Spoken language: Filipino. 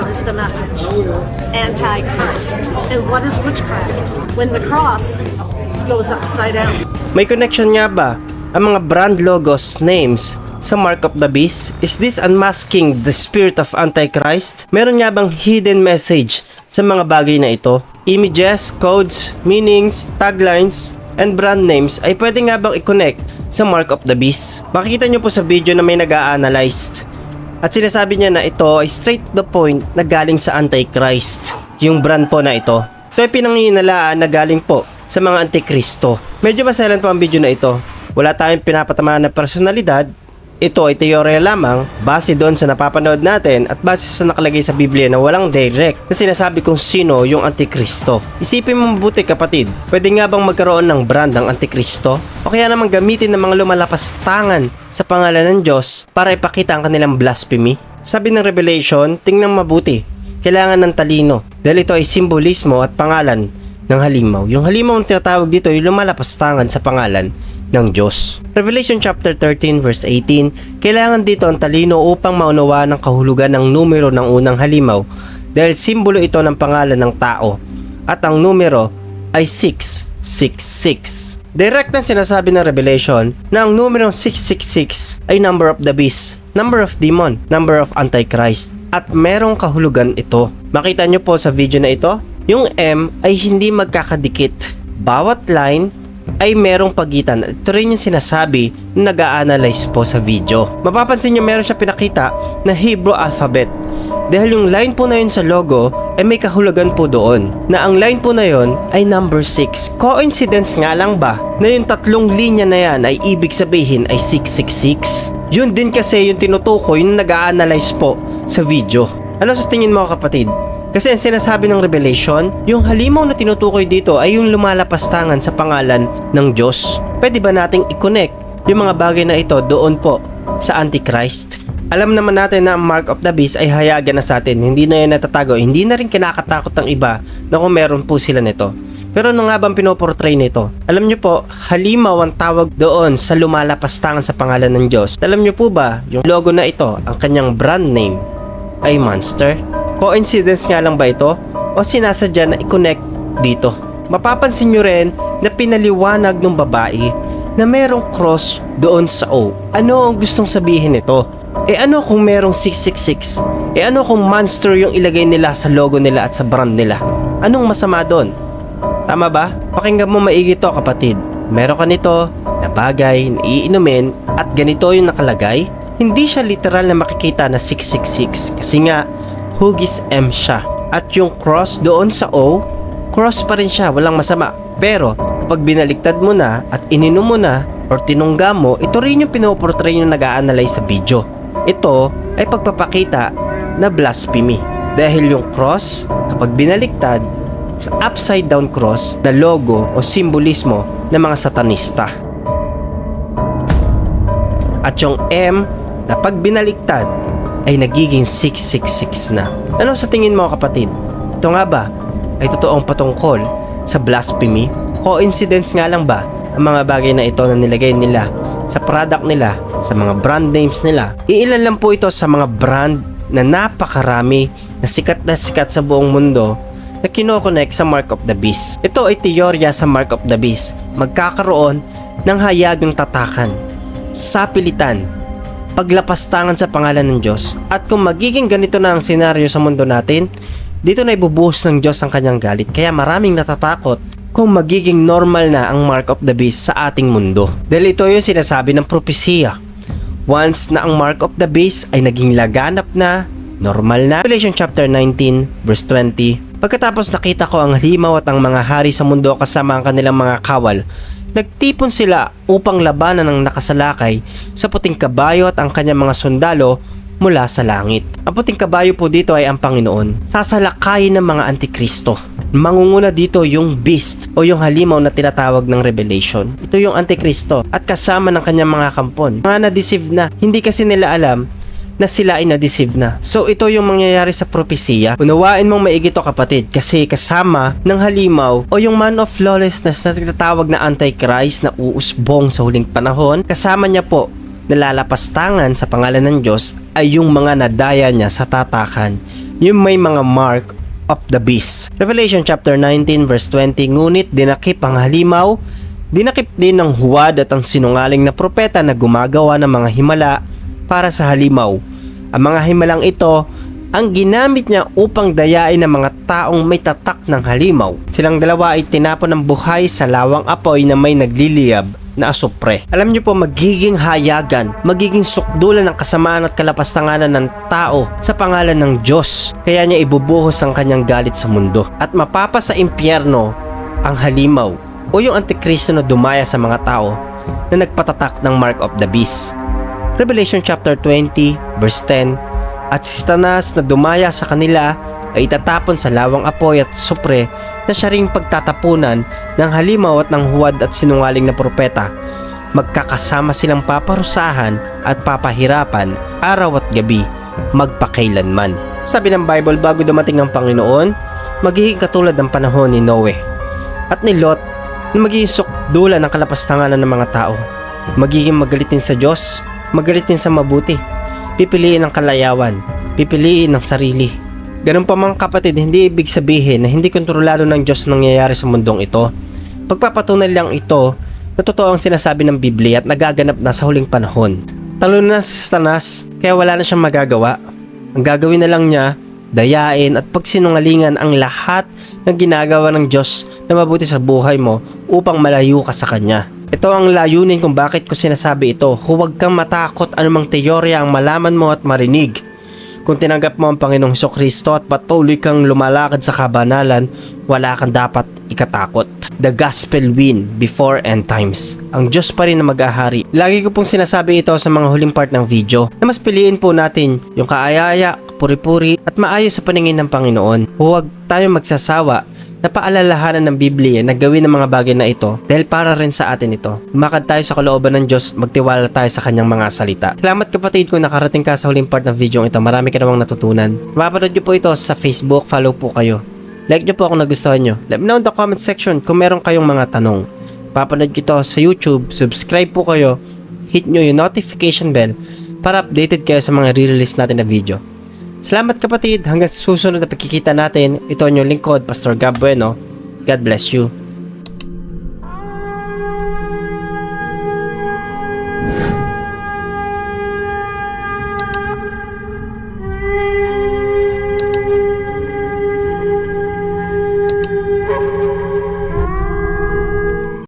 Here is the message Antichrist. And what is witchcraft? When the cross goes upside down. May connection nga ba ang mga brand logos, names sa Mark of the Beast? Is this unmasking the spirit of Antichrist? Meron nga bang hidden message sa mga bagay na ito? Images, codes, meanings, taglines, and brand names ay pwede nga bang i-connect sa Mark of the Beast? Makikita nyo po sa video na may nag-a-analyzed at sinasabi niya na ito ay straight to the point na galing sa Antichrist. Yung brand po na ito. Ito ay pinanginalaan na galing po sa mga Antikristo. Medyo maselan po ang video na ito. Wala tayong pinapatamaan na personalidad. Ito ay teorya lamang base doon sa napapanood natin at base sa nakalagay sa Biblia na walang direct na sinasabi kung sino yung Antikristo. Isipin mo mabuti kapatid, pwede nga bang magkaroon ng brand ang Antikristo? O kaya naman gamitin ng mga lumalapas tangan sa pangalan ng Diyos para ipakita ang kanilang blasphemy? Sabi ng Revelation, tingnan mabuti, kailangan ng talino dahil ito ay simbolismo at pangalan ng halimaw. Yung halimaw ang tinatawag dito ay lumalapastangan sa pangalan ng Diyos. Revelation chapter 13 verse 18, kailangan dito ang talino upang maunawaan ang kahulugan ng numero ng unang halimaw dahil simbolo ito ng pangalan ng tao at ang numero ay 666. Direct na sinasabi ng Revelation na ang numerong 666 ay number of the beast, number of demon, number of antichrist at merong kahulugan ito. Makita nyo po sa video na ito, yung M ay hindi magkakadikit. Bawat line ay merong pagitan. Ito rin yung sinasabi na nag-a-analyze po sa video. Mapapansin nyo meron siya pinakita na Hebrew alphabet. Dahil yung line po na yun sa logo ay may kahulugan po doon. Na ang line po na yun ay number 6. Coincidence nga lang ba na yung tatlong linya na yan ay ibig sabihin ay 666? Yun din kasi yung tinutukoy na nag-a-analyze po sa video. Ano sa tingin mo kapatid? Kasi ang sinasabi ng Revelation, yung halimaw na tinutukoy dito ay yung lumalapastangan sa pangalan ng Diyos. Pwede ba nating i-connect yung mga bagay na ito doon po sa Antichrist? Alam naman natin na ang Mark of the Beast ay hayagan na sa atin. Hindi na yan natatago. Hindi na rin kinakatakot ng iba na kung meron po sila nito. Pero ano nga bang pinoportray nito? Alam nyo po, halimaw ang tawag doon sa lumalapastangan sa pangalan ng Diyos. Alam nyo po ba, yung logo na ito, ang kanyang brand name ay Monster? Coincidence nga lang ba ito? O sinasadya na i-connect dito? Mapapansin nyo rin na pinaliwanag ng babae na merong cross doon sa O. Ano ang gustong sabihin nito? Eh ano kung merong 666? Eh ano kung monster yung ilagay nila sa logo nila at sa brand nila? Anong masama doon? Tama ba? Pakinggan mo maigi to kapatid. Meron ka nito na bagay na iinumin at ganito yung nakalagay. Hindi siya literal na makikita na 666 kasi nga hugis M siya. At yung cross doon sa O, cross pa rin siya, walang masama. Pero pag binaliktad mo na at ininom mo na or tinungga mo, ito rin yung pinoportray yung nag-a-analyze sa video. Ito ay pagpapakita na blasphemy. Dahil yung cross, kapag binaliktad, sa upside down cross na logo o simbolismo ng mga satanista. At yung M na pag binaliktad ay nagiging 666 na. Ano sa tingin mo kapatid? Ito nga ba ay totoong patungkol sa blasphemy? Coincidence nga lang ba ang mga bagay na ito na nilagay nila sa product nila, sa mga brand names nila? Iilan lang po ito sa mga brand na napakarami na sikat na sikat sa buong mundo na kinokonek sa Mark of the Beast. Ito ay teorya sa Mark of the Beast. Magkakaroon ng hayagang tatakan, sapilitan, paglapastangan sa pangalan ng Diyos. At kung magiging ganito na ang senaryo sa mundo natin, dito na ibubuhos ng Diyos ang kanyang galit. Kaya maraming natatakot kung magiging normal na ang Mark of the Beast sa ating mundo. Dahil ito yung sinasabi ng propesya. Once na ang Mark of the Beast ay naging laganap na, normal na. Revelation chapter 19 verse 20 Pagkatapos nakita ko ang halimaw at ang mga hari sa mundo kasama ang kanilang mga kawal, nagtipon sila upang labanan ng nakasalakay sa puting kabayo at ang kanyang mga sundalo mula sa langit. Ang puting kabayo po dito ay ang Panginoon. Sasalakayin ng mga antikristo. Mangunguna dito yung beast o yung halimaw na tinatawag ng Revelation. Ito yung antikristo at kasama ng kanyang mga kampon. Mga na-deceive na. Hindi kasi nila alam na sila ay na-deceive na. So ito yung mangyayari sa propesiya. Unawain mong maigi to kapatid kasi kasama ng halimaw o yung man of lawlessness na tinatawag na antichrist na uusbong sa huling panahon, kasama niya po nalalapastangan sa pangalan ng Diyos ay yung mga nadaya niya sa tatakan yung may mga mark of the beast. Revelation chapter 19 verse 20, ngunit dinakip ang halimaw, dinakip din ng huwad at ang sinungaling na propeta na gumagawa ng mga himala para sa halimaw. Ang mga himalang ito ang ginamit niya upang dayain ng mga taong may tatak ng halimaw. Silang dalawa ay tinapon ng buhay sa lawang apoy na may nagliliyab na asupre. Alam niyo po, magiging hayagan, magiging sukdulan ng kasamaan at kalapastanganan ng tao sa pangalan ng Diyos. Kaya niya ibubuhos ang kanyang galit sa mundo. At mapapa sa impyerno ang halimaw o yung antikristo na dumaya sa mga tao na nagpatatak ng mark of the beast. Revelation chapter 20 verse 10 At si Satanas na dumaya sa kanila ay itatapon sa lawang apoy at supre na siya ring pagtatapunan ng halimaw at ng huwad at sinungaling na propeta. Magkakasama silang paparusahan at papahirapan araw at gabi magpakailanman. Sabi ng Bible bago dumating ang Panginoon, magiging katulad ng panahon ni Noe at ni Lot na magiging sukdulan ng kalapastanganan ng mga tao. Magiging magalitin sa Diyos, magalitin sa mabuti. Pipiliin ang kalayawan, pipiliin ang sarili. Ganun pa mga kapatid, hindi ibig sabihin na hindi kontrolado ng Diyos ang nangyayari sa mundong ito. Pagpapatunay lang ito na totoo ang sinasabi ng Biblia at nagaganap na sa huling panahon. Talo na si Satanas, kaya wala na siyang magagawa. Ang gagawin na lang niya, dayain at pagsinungalingan ang lahat ng ginagawa ng Diyos na mabuti sa buhay mo upang malayo ka sa Kanya. Ito ang layunin kung bakit ko sinasabi ito. Huwag kang matakot anumang teorya ang malaman mo at marinig. Kung tinanggap mo ang Panginoong Heso Kristo at patuloy kang lumalakad sa kabanalan, wala kang dapat ikatakot. The gospel win before end times. Ang Diyos pa rin na mag-ahari. Lagi ko pong sinasabi ito sa mga huling part ng video na mas piliin po natin yung kaayaya, puri-puri at maayos sa paningin ng Panginoon. Huwag tayo magsasawa na paalalahanan ng Biblia na gawin ang mga bagay na ito dahil para rin sa atin ito. Lumakad tayo sa kalooban ng Diyos, magtiwala tayo sa kanyang mga salita. Salamat kapatid kung nakarating ka sa huling part ng video ito. Marami ka namang natutunan. Mapapanood nyo po ito sa Facebook, follow po kayo. Like nyo po kung nagustuhan nyo. Let me know in the comment section kung meron kayong mga tanong. Papanood ko ito sa YouTube, subscribe po kayo, hit nyo yung notification bell para updated kayo sa mga re-release natin na video. Salamat kapatid, hanggang sa susunod na pagkikita natin, ito ang inyong lingkod, Pastor Gab Bueno. God bless you.